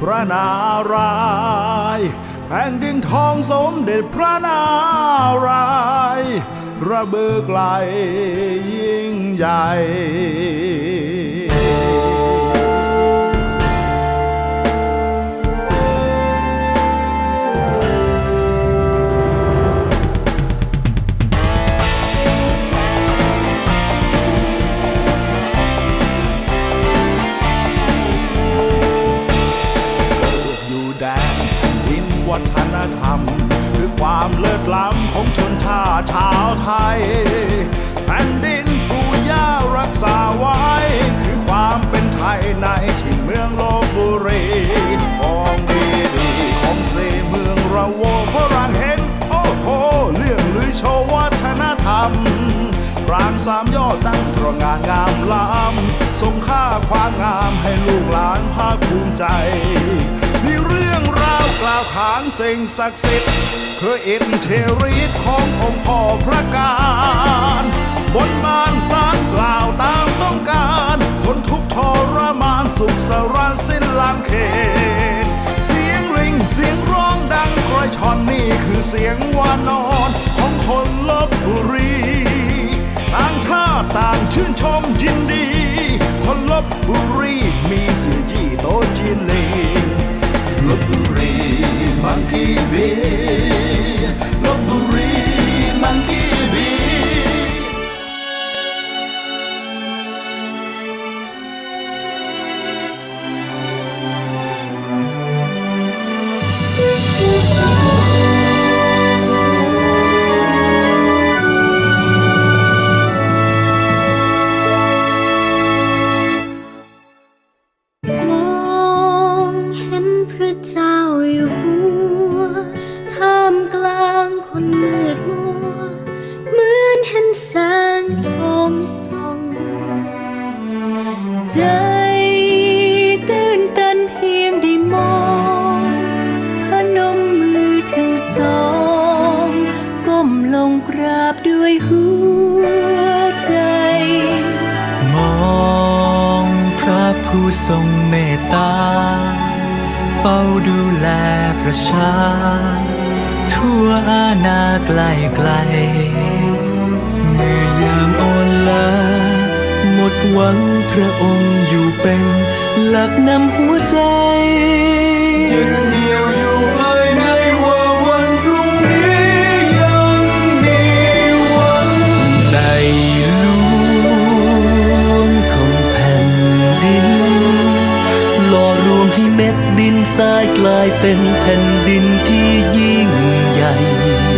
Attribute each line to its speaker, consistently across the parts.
Speaker 1: พระนารายณ์แผ่นดินทองสมเด็จพระนารายณ์ระเบิดไกลยิ่งใหญ่ ธรรม คือความเลิศล้ำของชนชาติชาวไทย แผ่นดินปู่ย่ารักษาไว้ คือความเป็นไทยในที่เมืองลบบุรีของดีดีของเซเมืองระโวฝรั่งเห็น โอ้โหเรื่องลือโชว์วัฒนธรรมปรางสามยอดตั้งตรงานงามล้ำทรงค่าความงามให้ลูกหลานภาคภูมิใจาวกล่าวขานสิ่งศักดิ์สิทธิ์ คืออิทธิฤทธิ์ขององค์พ่อพระการ บนบานสารกล่าวตามต้องการ คนทุกทรมานสุขสรานสิ้นลามเขต เสียงลิงเสียงร้องดังคอยชอนนี่คือเสียงวานอนของคนลบบุรีต่างชาติต่างชื่นชมยินดี คนลบบุรีมีเสียยี่โต เจ้า
Speaker 2: อยู่หัวท่ามกลางคนมืดมัว เหมือนเห็นแสงทองส่องใจตื่นต้นเพียงได้มองพนมมือทั้งสองก้มลงกราบด้วยหัวใจ
Speaker 3: มองพระผู้ทรงเมตตา เฝ้าดูแลประชา ทั่วอาณาไกลไกล เมื่อยามอ่อนล้าหมดหวังพระองค์อยู่เป็น หลักนำหัวใจยึดเหนี่ยวอยู่ เม็ดดินทรายกลายเป็นแผ่นดินที่ยิ่งใหญ่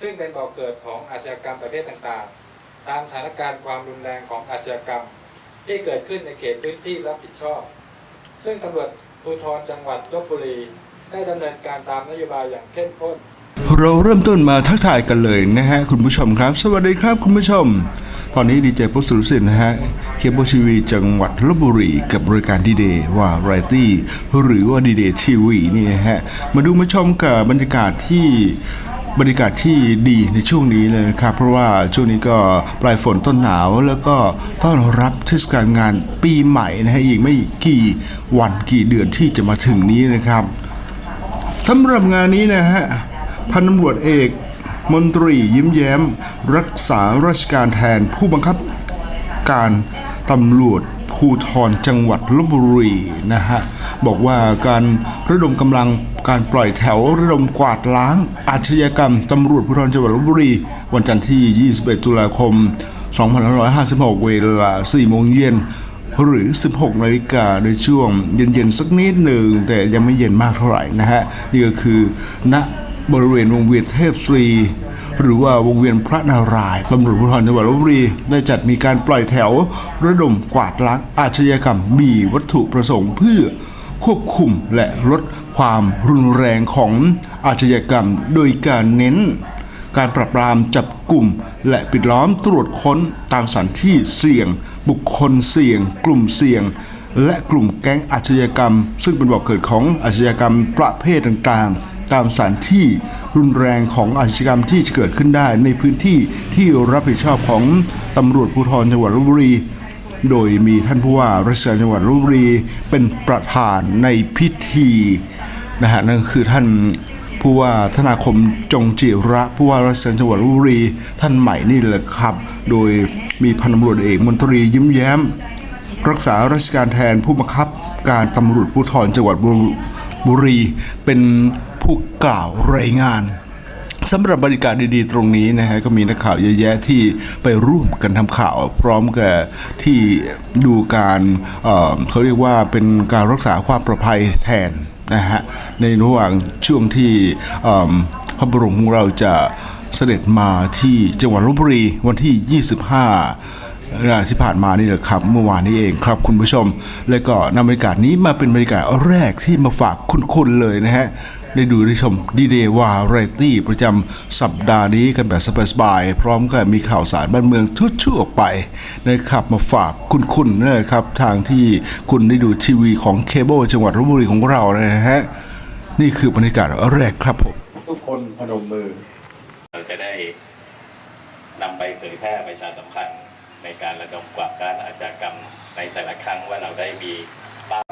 Speaker 4: ซึ่งเป็นบ่อกเกิดของอาชญากรรมประเภทต่างๆ ตามสถานการณ์ความรุนแรงของอาชญากรรม ที่เกิดขึ้นในเขตพื้นที่รับผิดชอบ ซึ่งตำรวจภูธรจังหวัดลบบุรี ได้ดำเนินการตามนโยบายอย่างเข้มข้น
Speaker 5: เราเริ่มต้นมาทักทายกันเลยนะฮะคุณผู้ชมครับ สวัสดีครับคุณผู้ชม ตอนนี้ดีเจพุทธสุรสินนะฮะเคเบิลทีวีจังหวัดลบบุรีกับบริการดีเดย์ว่าไรตี้หรือว่าดีเดย์ทีวีนี่ฮะมาดูมาชมกับบรรยากาศที่บรรยากาศที่ดีในช่วงนี้เลยนะครับ เพราะว่าช่วงนี้ก็ปลายฝนต้นหนาวแล้วก็ต้อนรับเทศกาลงานปีใหม่นะฮะอีกไม่กี่วันกี่เดือนที่จะมาถึงนี้นะครับสำหรับงานนี้นะฮะพันตำรวจเอก มนตรียิ้มแย้ม รักษาราชการแทนผู้บังคับการตำรวจภูธรจังหวัดลบบุรีนะฮะ บอกว่าการระดมกำลังการปล่อยแถวระดมกวาดล้างอาชญากรรมตำรวจภูธรจังหวัดลบบุรี วันจันทร์ที่ 21 ตุลาคม 2556 เวลา 4 โมงเย็นหรือ 16 นาฬิกาในช่วงเย็นๆ สักนิดหนึ่ง แต่ยังไม่เย็นมากเท่าไหร่นะฮะ นี่ก็คือณ บริเวณวงเวียนเทพศรีหรือว่าวงเวียนพระนารายณ์ตำรวจภูธรจังหวัดลบบุรีได้จัดมีการปล่อยแถว ระดมกวาดล้างอาชญากรรมมีวัตถุประสงค์เพื่อควบคุมและลดความรุนแรงของอาชญากรรม โดยการเน้น การปราบปรามจับกลุ่ม และปิดล้อมตรวจค้นตามสถานที่เสี่ยง บุคคลเสี่ยง กลุ่มเสี่ยง และกลุ่มแก๊งอาชญากรรม ซึ่งเป็นบ่อกเกิดของอาชญากรรมประเภทต่างๆ ตามสถานที่รุนแรงของอาชญากรรมที่จะเกิดขึ้นได้ ในพื้นที่ที่รับผิดชอบของตำรวจภูธรจังหวัดลบบุรี โดยมีท่านผู้ว่าราชการจังหวัดลบบุรีเป็นประธานในพิธีนะฮะนั่นคือท่านผู้ว่าธนาคมจงจิระผู้ว่าราชการจังหวัดลบบุรีท่านใหม่นี่แหละครับ โดยมีพันตำรวจเอกมนตรียิ้มแย้ม รักษาราชการแทนผู้บังคับการตำรวจภูธรจังหวัดบุรีเป็น ผู้กล่าวรายงานสำหรับบรรยากาศดีๆ ตรงนี้นะฮะก็มีนักข่าวเยอะแยะที่ไปร่วมกันทำข่าว พร้อมกับที่ดูการเเขาเรียกว่าเป็นการรักษาความปลอดภัยแทนนะฮะในระหว่างช่วงที่พระบรมของเราจะเสด็จมาที่จังหวัดลบบุรีวันที่ 25ที่ผ่านมานี่แหละครับเมื่อวานนี้เองครับคุณผู้ชม แล้วก็นำบรรยากาศนี้มาเป็นบรรยากาศแรกที่มาฝากคุณๆเลยนะฮะ ได้ดูได้ชมดีเดย์วาไรตี้ประจำสัปดาห์นี้กันแบบสบายๆพร้อมกับมีข่าวสารบ้านเมืองทั่วๆไปนะครับมาฝากคุณๆนะครับทางที่คุณได้ดูทีวีของเคเบิลจังหวัดลบบุรีของเรานะฮะนี่คือบรรยากาศแรกครับผม
Speaker 4: ทุกคนพนมมือ
Speaker 6: เราจะได้นำไปเผยแพร่ประชาสัมพันธ์ในการระดมกวาดล้างอาชญากรรมในแต่ละครั้งว่าเราได้มี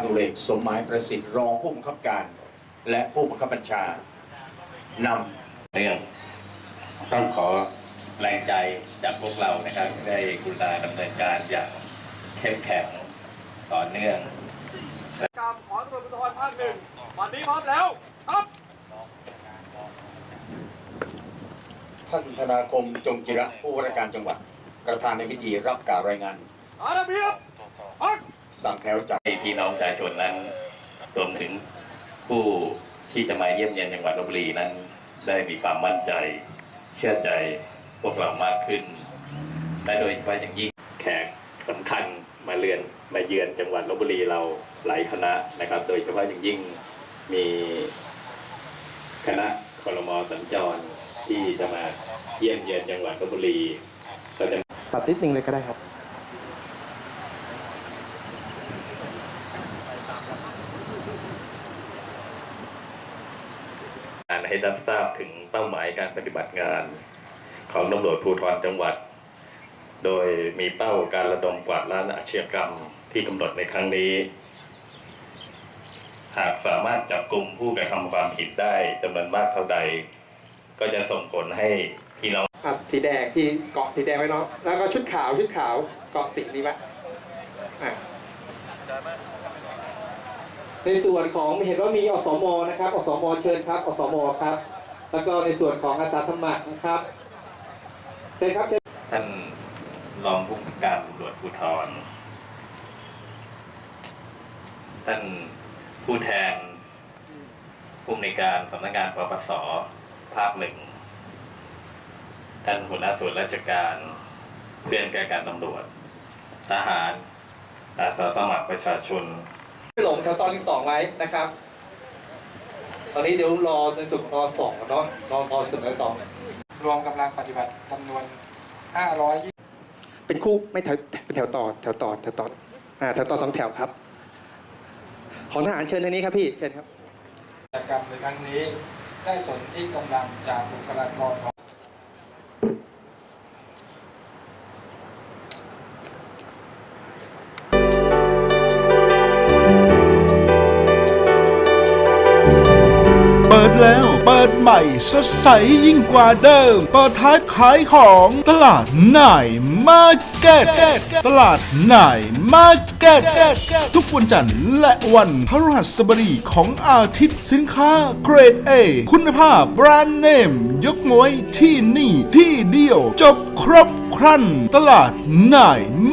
Speaker 7: ตุเอกสมหมายประสิทธิ์รองผู้บังคับการ และผู้บังคับบัญชานำ
Speaker 6: เรื่องต้องขอแรงใจจากพวกเรานะครับ ได้กรุณาดำเนินการอย่างเข้มแข็งต่อเนื่อง
Speaker 8: กรรมของตำรวจภูธรภาคหนึ่งวันนี้พร้อมแล้วครับ
Speaker 7: ท่านธนาคมจงจิระผู้ว่าราชการจังหวัด ประธานในพิธีรับกล่าวรายงาน
Speaker 8: อาระเบียบพัก
Speaker 7: สั่งแถวจาก
Speaker 6: ให้พี่น้องประชาชนนั้นรวมถึง ผู้ที่จะมาเยี่ยมเยียนจังหวัดลบบุรีนั้น ได้มีความมั่นใจ เชื่อใจพวกเรามากขึ้นและโดยเฉพาะอย่างยิ่งแขกสำคัญมาเรือนมาเยือนจังหวัดลบบุรีเราหลายคณะนะครับ โดยเฉพาะอย่างยิ่งมีคณะคลมสัญจรที่จะมาเยี่ยมเยียนจังหวัดลบบุรีเราจะ
Speaker 9: ตัดนิดนึงเลยก็ได้ครับ
Speaker 6: การ ให้รับทราบถึงเป้าหมายการปฏิบัติงาน ของตำรวจภูธรจังหวัด โดยมีเป้าการระดมกวาดล้างอาชญากรรมที่กำหนดในครั้งนี้ หากสามารถจับกลุ่มผู้กระทำความผิดได้จำนวนมากเท่าใด ก็จะส่งผลให้พี่น้อง
Speaker 9: อะสีแดงที่เกาะสีแดงไว้เนาะแล้วก็ชุดขาวชุดขาวเกาะสีนี้ไว้อะ ในส่วนของเห็นว่ามีอสมนะครับอสมเชิญครับอสมครับ แล้วก็ในส่วนของอาสาสมัครนะครับเชิญครับเชิญ
Speaker 6: ท่านรองผู้บัญชาการตำรวจภูธรท่านผู้แทนผู้อำนวยการสำนักงานปปสภาคหนึ่งท่านหัวหน้าส่วนราชการเพื่อนแก่การตำรวจ ทหารอาสาสมัครประชาชน
Speaker 9: หลงแถวตอนที่สองไว้นะครับ ตอนนี้เดี๋ยวรอในส่วนของรอสองเนาะรอรอส่วนของสอง
Speaker 4: รวมกำลังปฏิบัติจำนวน520
Speaker 9: เป็นคู่ไม่แถวเป็นแถวต่อแถวต่อแถวต่ออ่าแถวต่อสองแถวครับ ของทหารเชิญทางนี้ครับพี่เชิญครับ
Speaker 4: กิจกรรมในครั้งนี้ได้สนที่กำลังจากบุคลากรของ
Speaker 5: ดใหม่สดใสยิ่งกว่าเดิมเปิดท้ายขายของตลาดไหนมาเก็ตตลาดไหนมาเก็ตทุกวันจันทร์และวันพฤหัสบดีของอาทิตย์สินค้าเกรด A คุณภาพแบรนด์เนม ยกมวยที่นี่ที่เดียว จบครบครัน ตลาดไหน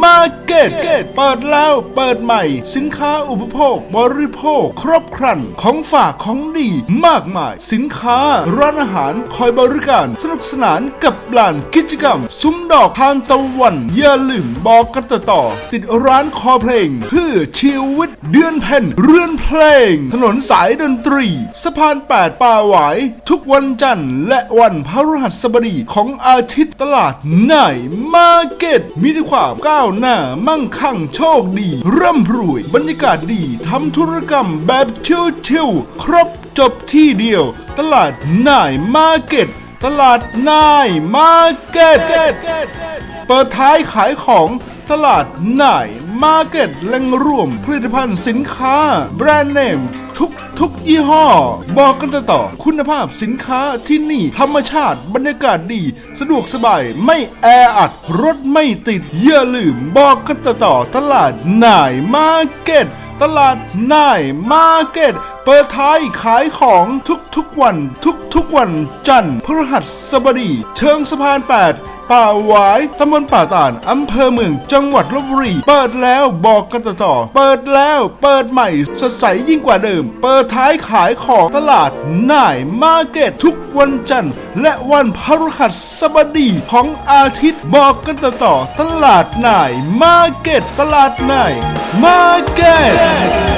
Speaker 5: มา เก็ตเปิดแล้วเปิดใหม่ สินค้าอุปโภค บริโภค ครบครัน ของฝากของดีมากมาย สินค้า ร้านอาหารคอยบริการสนุกสนานกับลานกิจกรรม ซุ้มดอกทานตะวัน อย่าลืมบอกกันต่อต่อติดร้านคอเพลง เพื่อชีวิตเดือนเพ็ญเรือนเพลง ถนนสายดนตรีสะพานแปดป่าหวาย ทุกวันจันทร์และวันพฤหัสบดีของอาทิตย์ตลาดไหนมาร์เก็ตมีแต่ความก้าวหน้ามั่งคั่งโชคดี ร่ำรวย บรรยากาศดีทำธุรกรรมแบบชิวๆครบจบที่เดียว ตลาดไหนมาร์เก็ต ตลาดนายมาร์เก็ตเปิดท้ายขายของตลาดนายมาร์เก็ตแหล่งรวมผลิตภัณฑ์สินค้า แบรนด์เนมทุก ทุกยี่ห้อ บอกกันต่อต่อคุณภาพสินค้าที่นี่ ธรรมชาติบรรยากาศดี สะดวกสบายไม่แออัด รถไม่ติด อย่าลืมบอกกันต่อต่อตลาดนายมาเก็ตตลาดนายมาเก็ตเปิดท้ายขายของทุกๆวัน ทุกๆวันจันทร์พฤหัสบดี เชิงสะพาน 8 ป่าหวายตำบลป่าตานอำเภอเมืองจังหวัดลบบุรีเปิดแล้วบอกกันต่อเปิดแล้วเปิดใหม่สดใสยิ่งกว่าเดิม เปิดท้ายขายของตลาดน่ายมาร์เก็ตทุกวันจันทร์ และวันพฤหัสบดีของอาทิตย์บอกกันต่อต่อตลาดน่ายมาร์เก็ตตลาดน่ายมาร์เก็ต